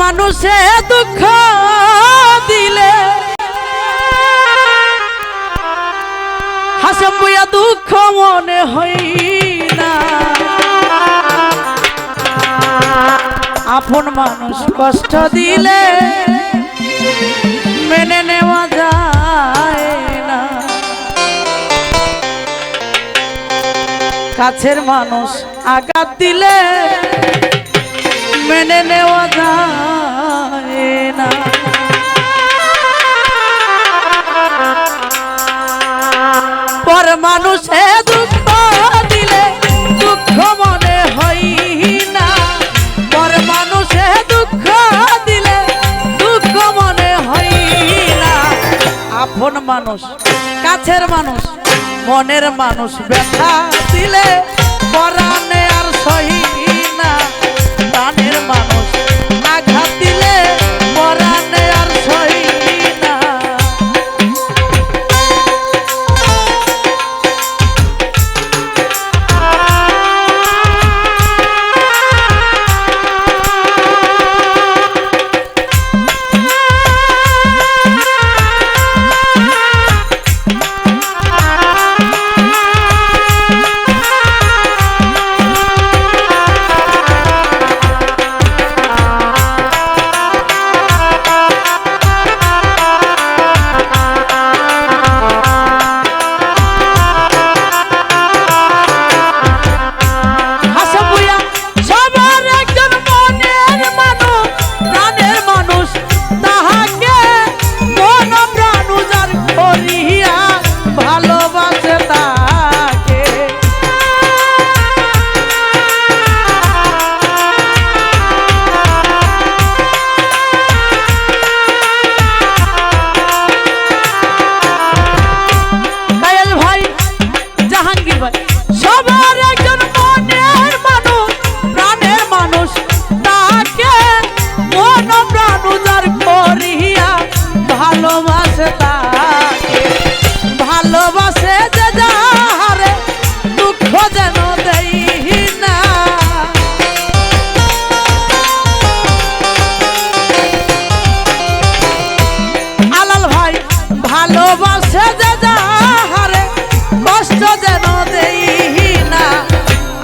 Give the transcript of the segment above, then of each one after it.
মানুষে দুঃখ দিলে। হাসে বুয়া দুঃখ মনে হই না আপন মানুষ কষ্ট দিলে মেনে নেওয়া যায় না কাছের মানুষ আঘাত দিলে মেনে নেওয়া যায় না। পর মানুষে দুঃখ দিলে, দুঃখ মনে হই না। পর মানুষে দুঃখ দিলে, দুঃখ মনে হই না। আপন মানুষ, কাছের মানুষ, মনের মানুষ ব্যথা দিলে, পরাণে আর সহি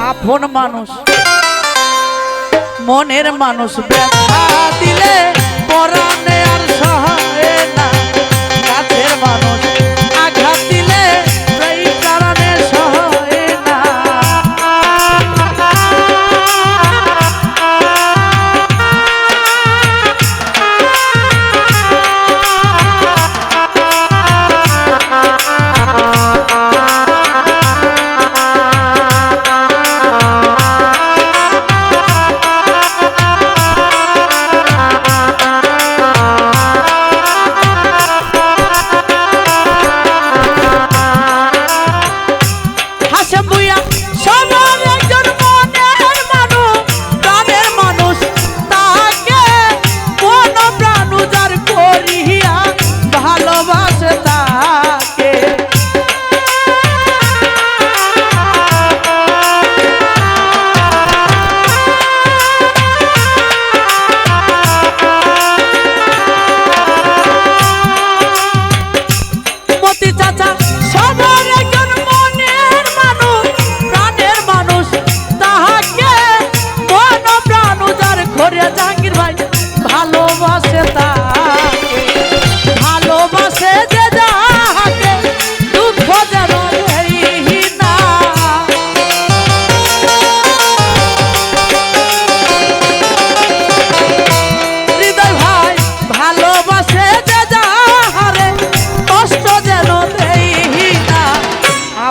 আপন মানুষ মনের মানুষ ব্যথা দিলে পরাণে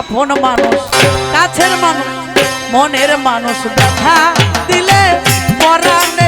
আপন মানুষ কাছের মানুষ মনের মানুষ। ব্যথা দিলে পরাণে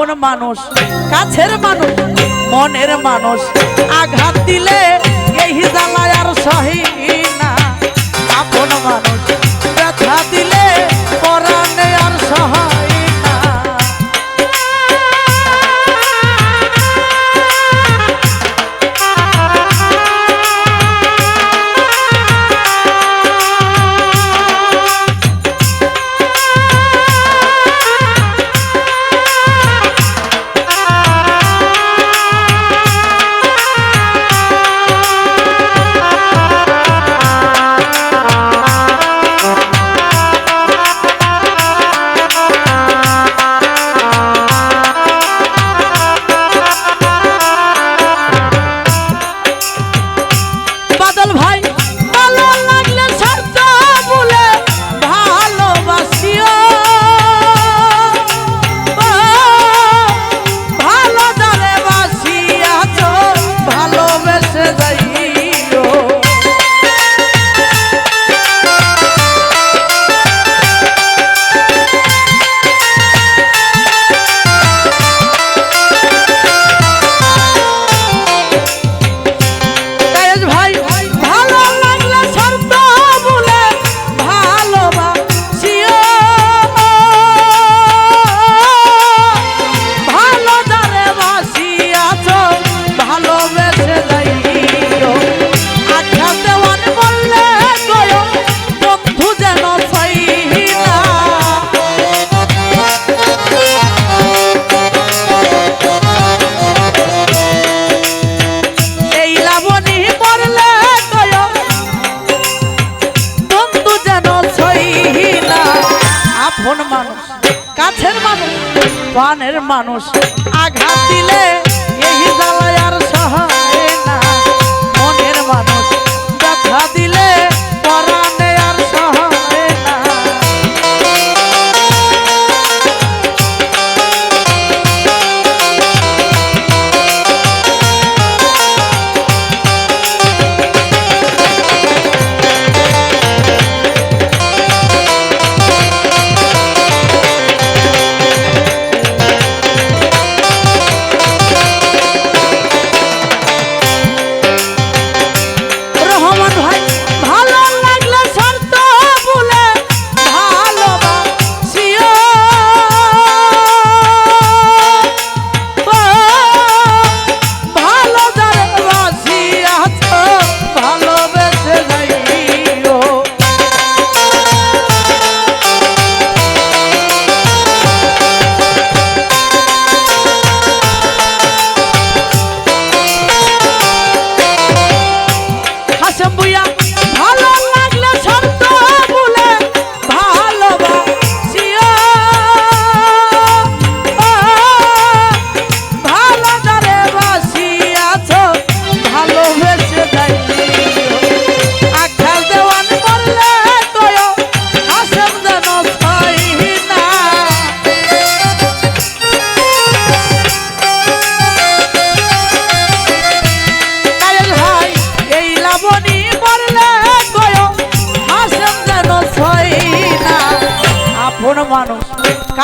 মন মানুষ, কাছের মানুষ, মনের মানুষ। আঘাত দিলে এই জ্বালায় আর সহি না আপন মানুষ। মানুষ আঘাত দিল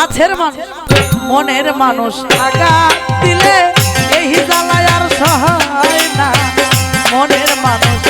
কাছের মানুষ মনের মানুষ। আগা দিলে এই জালায় আর সহায় না। মনের মানুষ।